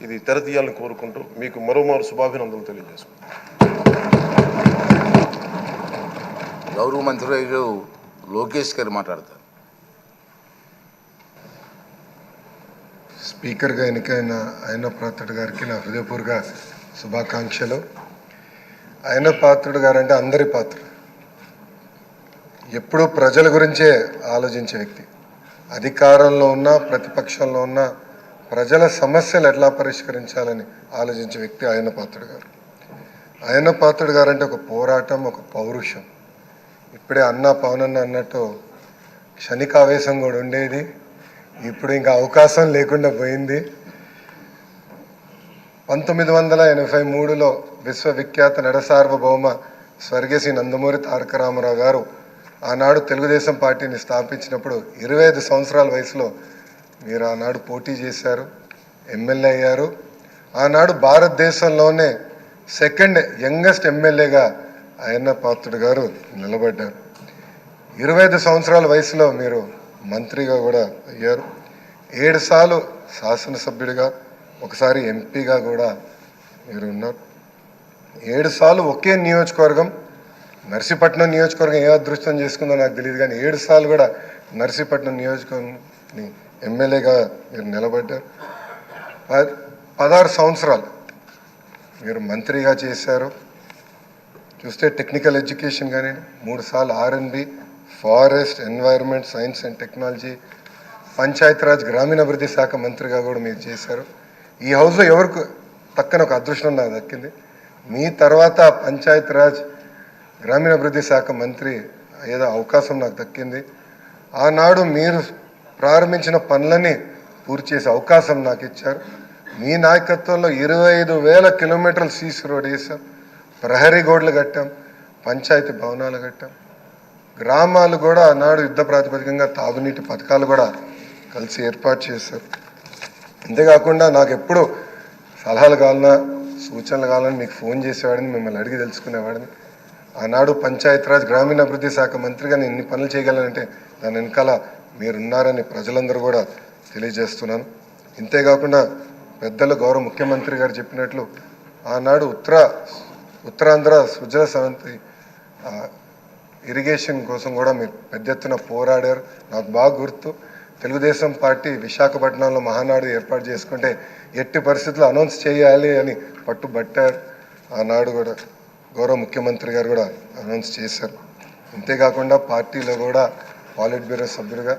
ఇది తెరతీయాలని కోరుకుంటూ మీకు మరోమారు శుభాభినందనలు తెలియజేసుకుంటాం గౌరవ మంత్రులు లోకేష్ గారు మాట్లాడతారు. స్పీకర్గా ఎన్నికైన ఆయన పాత్రుడు గారికి నా హృదయపూర్వక శుభాకాంక్షలు. ఆయన పాత్రుడు గారు అంటే అందరి పాత్ర. ఎప్పుడూ ప్రజల గురించే ఆలోచించే వ్యక్తి. అధికారంలో ఉన్న ప్రతిపక్షంలో ఉన్న ప్రజల సమస్యలు ఎట్లా పరిష్కరించాలని ఆలోచించే వ్యక్తి ఆయన పాత్రుడు గారు. ఆయన పాత్రుడు గారు అంటే ఒక పోరాటం ఒక పౌరుషం. ఇప్పుడే అన్న పవనన్న అన్నట్టు క్షణికావేశం కూడా ఉండేది. ఇప్పుడు ఇంకా అవకాశం లేకుండా పోయింది. పంతొమ్మిది వందల ఎనభై మూడులో విశ్వవిఖ్యాత నడసార్వభౌమ స్వర్గీయ నందమూరి తారక రామారావు గారు ఆనాడు తెలుగుదేశం పార్టీని స్థాపించినప్పుడు ఇరవై ఐదు సంవత్సరాల వయసులో మీరు ఆనాడు పోటీ చేశారు ఎమ్మెల్యే అయ్యారు. ఆనాడు భారతదేశంలోనే సెకండ్ యంగెస్ట్ ఎమ్మెల్యేగా అయ్యన్న పాత్రుడు గారు నిలబడ్డారు. ఇరవై ఐదు సంవత్సరాల వయసులో మీరు మంత్రిగా కూడా అయ్యారు. ఏడు సార్లు శాసనసభ్యుడిగా ఒకసారి ఎంపీగా కూడా మీరు ఉన్నారు. ఏడు సార్లు ఒకే నియోజకవర్గం నర్సీపట్నం నియోజకవర్గం ఏ అదృష్టం చేసుకుందో నాకు తెలియదు కానీ ఏడు సార్లు కూడా నర్సీపట్నం నియోజకవర్గం ఎమ్మెల్యేగా మీరు నిలబడ్డారు. ప- పదహారు సంవత్సరాలు మీరు మంత్రిగా చేశారు. చూస్తే టెక్నికల్ ఎడ్యుకేషన్ కానీ మూడు సార్లు RNB forest environment science and technology Panchayati గ్రామీణాభివృద్ధి శాఖ మంత్రిగా కూడా మీరు చేశారు. ఈ హౌస్లో ఎవరికి తక్కన ఒక అదృష్టం నాకు దక్కింది. మీ తర్వాత పంచాయతీరాజ్ గ్రామీణాభివృద్ధి శాఖ మంత్రి ఏదో అవకాశం నాకు దక్కింది. ఆనాడు మీరు ప్రారంభించిన పనులని పూర్తి చేసే అవకాశం నాకు ఇచ్చారు. మీ నాయకత్వంలో ఇరవై ఐదు వేల కిలోమీటర్లు సీసీ రోడ్ వేసాం ప్రహరీ గోడలు కట్టాం. పంచాయతీ భవనాలు కట్టాం. గ్రామాలు కూడా ఆనాడు యుద్ధ ప్రాతిపదికంగా తాగునీటి పథకాలు కూడా కలిసి ఏర్పాటు చేశారు. అంతేకాకుండా నాకు ఎప్పుడు సలహాలు కావాలన్నా సూచనలు కావాలని మీకు ఫోన్ చేసేవాడిని మిమ్మల్ని అడిగి తెలుసుకునేవాడిని. ఆనాడు పంచాయతీరాజ్ గ్రామీణాభివృద్ధి శాఖ మంత్రిగా నేను ఎన్ని పనులు చేయగలనంటే దాని వెనకాల మీరున్నారని ప్రజలందరూ కూడా తెలియజేస్తున్నాను. ఇంతేకాకుండా పెద్దలు గౌరవ ముఖ్యమంత్రి గారు చెప్పినట్లు ఆనాడు ఉత్తర ఉత్తరాంధ్ర సుజల సమంతి ఇరిగేషన్ కోసం కూడా మీరు పెద్ద ఎత్తున పోరాడారు. నాకు బాగా గుర్తు తెలుగుదేశం పార్టీ విశాఖపట్నంలో మహానాడు ఏర్పాటు చేసుకుంటే ఎట్టి పరిస్థితుల్లో అనౌన్స్ చేయాలి అని పట్టుబట్టారు. ఆనాడు కూడా గౌరవ ముఖ్యమంత్రి గారు కూడా అనౌన్స్ చేశారు. అంతేకాకుండా పార్టీలో కూడా పాలిట్ బ్యూరో సభ్యులుగా